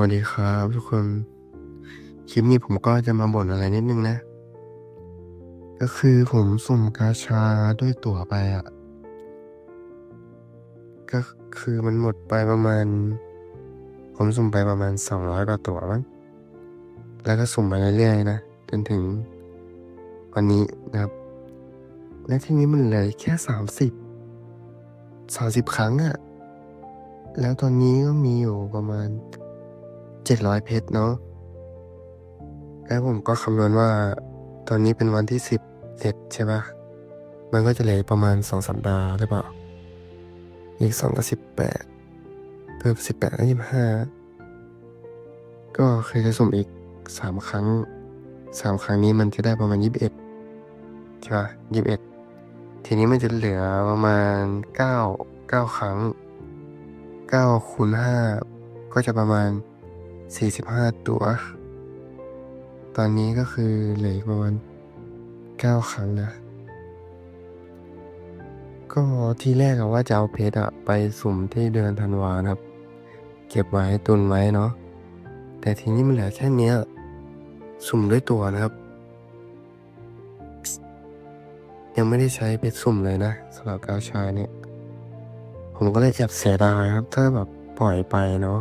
วัสดีครับทุกคน คลิปนี้ผมก็จะมาบ่นอะไรนิดนึงนะ ก็คือผมสุ่มกาชาด้วยตั๋วไปอะ ก็คือมันหมดไปประมาณ ผมสุ่มไปประมาณสองร้อยกว่าตั๋วมั้ง แล้วก็สุ่มมาเรื่อยๆนะ จนถึงวันนี้นะครับ และทีนี้มันเหลือแค่สามสิบสามสิบครั้งอะ แล้วตอนนี้ก็มีอยู่ประมาณ เจ็ดร้อยเพชรเนาะแล้วผมก็คำนวณว่า ตอนนี้เป็นวันที่สิบเอ็ดใช่ปะมันก็จะเหลือประมาณสองสัปดาห์หรือเปล่า อีกสองก็สิบแปดเพิ่มสิบแปดก็ยี่สิบห้าก็เคยจะสุ่มอีกสามครั้งสามครั้งนี้มันจะได้ประมาณยี่สิบเอ็ดใช่ปะยี่สิบเอ็ดทีนี้มันจะเหลือประมาณเก้าเก้าครั้งเก้าคูณห้าก็จะประมาณ สี่สิบห้าตัว ตอนนี้ก็คือเหลืออีกประมาณเก้าครั้งนะ ก็ทีแรกอะว่าจะเอาเพชรอะไปสุ่มที่เดือนธันวาครับ เก็บไว้ตุนไว้เนาะ แต่ทีนี้มันเหลือแค่เนี้ย สุ่มด้วยตัวนะครับยังไม่ได้ใช้เพชรสุ่มเลยนะสำหรับกาวชายเนี่ย ผมก็เลยแอบเสียดายครับ ถ้าแบบปล่อยไปเนาะ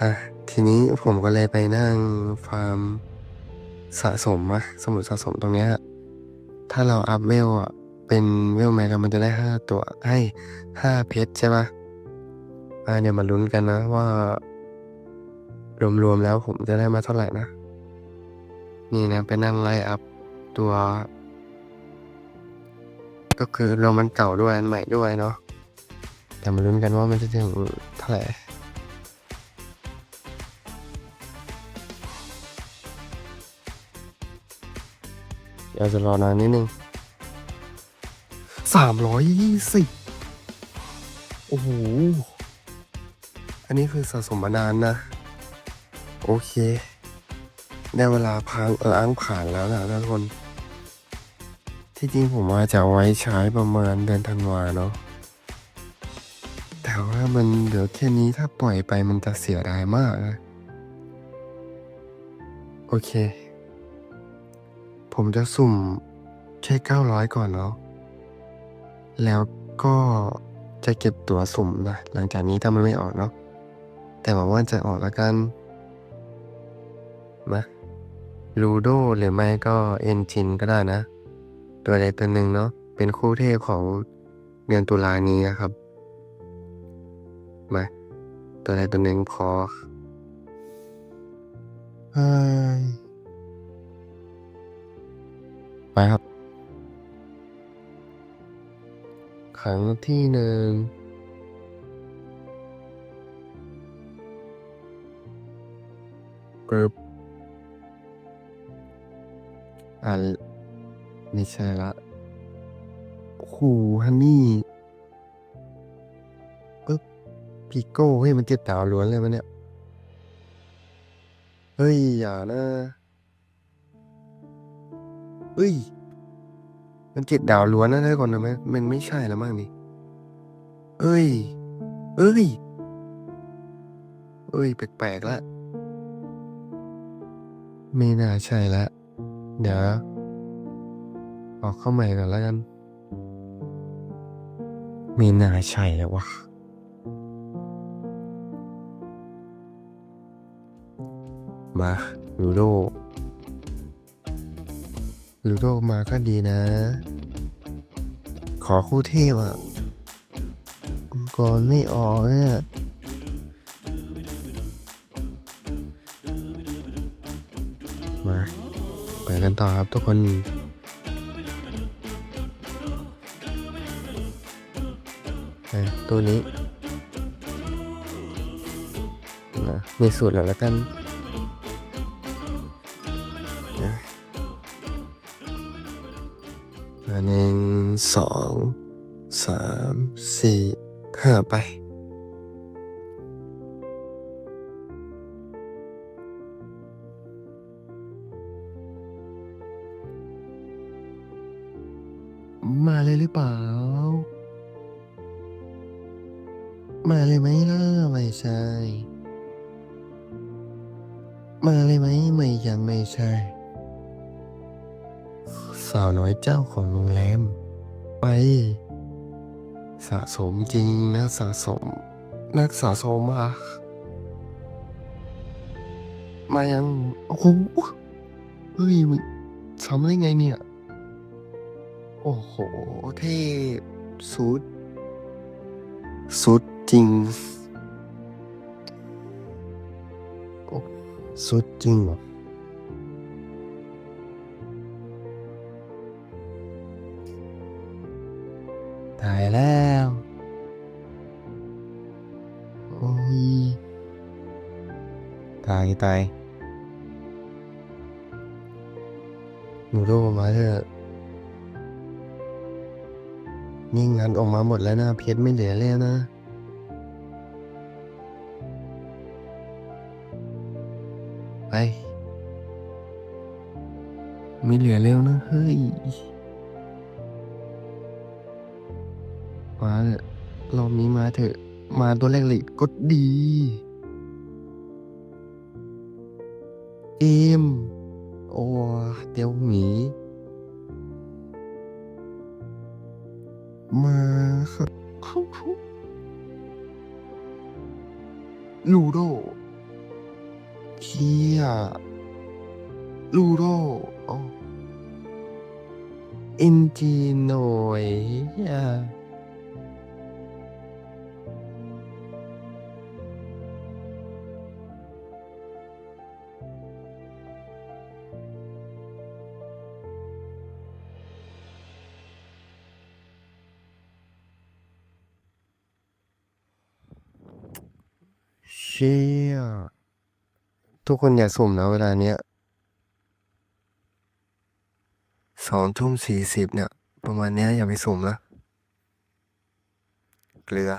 อะทีนี้ผมก็เลยไปนั่งฟาร์มสะสมอะสมุดสะสมตรงเนี้ยถ้าเราอัพเวลอะเป็นเวลแม็กมันจะได้ห้าตัวให้ห้าเพชรใช่ปะอะเดี๋ยวมาลุ้นกันนะว่า รวมๆแล้วผมจะได้มาเท่าไหร่นะ นี่นะไปนั่งไล่อัพตัว ก็คือรวมมันเก่าด้วยอันใหม่ด้วยเนาะแต่มาลุ้นกันว่ามันจะถึงเท่าไหร่ เดี๋ยวจะรอนานนิดนึงสามร้อยยี่สิบโอ้โห อันนี้คือสะสมมานานนะ โอเค ได้เวลาพังเอออ้างผ่านแล้วนะทุกคน ที่จริงผมว่าจะไว้ใช้ประมาณเดือนธันวาเนาะ แต่ว่ามันเหลือแค่นี้ถ้าปล่อยไปมันจะเสียดายมากนะ โอเค ผมจะสุ่มแค่เก้าร้อยก่อนเนาะ แล้วก็จะเก็บตั๋วสุ่มนะ หลังจากนี้ถ้ามันไม่ออกเนาะ แต่หวังว่าจะออกแล้วกันมาลูโดหรือไม่ก็เอนจินก็ได้นะ ตัวใดตัวหนึ่งเนาะ เป็นคู่เทพของเดือนตุลานี้นะครับ มา ตัวใดตัวหนึ่งพอเฮ้ย ไปครับ ครั้งที่หนึ่งปึ๊บอ่าไม่ใช่ละโอ้โหฮันนี่ปึ๊บพิโก้เฮ้ยมันเจ็ดดาวล้วนเลยมันเนี่ย เฮ้ย อย่านะ เฮ้ย มันเจ็ดดาวล้วนนะทุกคนนะมันมันไม่ใช่แล้วมั้งนี่เอ้ย เอ้ย เอ้ย แปลกๆละไม่น่าใช่ละ เดี๋ยวออกเข้าใหม่ก่อนแล้วกันไม่น่าใช่แล้ววะมาลูโด ลูโดมาก็ดีนะ ขอคู่เทพอะก่อนไม่ออกเนี่ยมาไปกันต่อครับทุกคนตัวนี้นะมีสูตรแล้วแล้วกัน สองสามสี่ห้าไป มาเลยหรือเปล่า มาเลยไหมล่ะไม่ใช่ มาเลยไหมไม่ยังไม่ใช่ สาวน้อยเจ้าของโรงแรม ไป สะสมจริงนะสะสม นักสะสมมามายัง โอ้โหเฮ้ยมึงทำได้ไงเนี่ย โอ้โห เทพสุด สุดจริงสุดจริงเหรอ ตายแล้ว โอ้ย ตายตายหนูโดมาเถอะนี่งานออกมาหมดแล้วนะ เพชรไม่เหลือแล้วนะไปไม่เหลือแล้วนะ เฮ้ย มาเถอะรอบนี้มาเถอะ มาตัวแรกเลยก็ดี เอม โอ้เตียวหมี มาลูโดเคียลูโดอเอ็นจีโนย เชี่ยทุกคนอย่าสุ่มนะเวลาเนี้ยสองทุ่มสี่สิบเนี่ย ประมาณเนี้ยอย่าไปสุ่มนะ เกลือ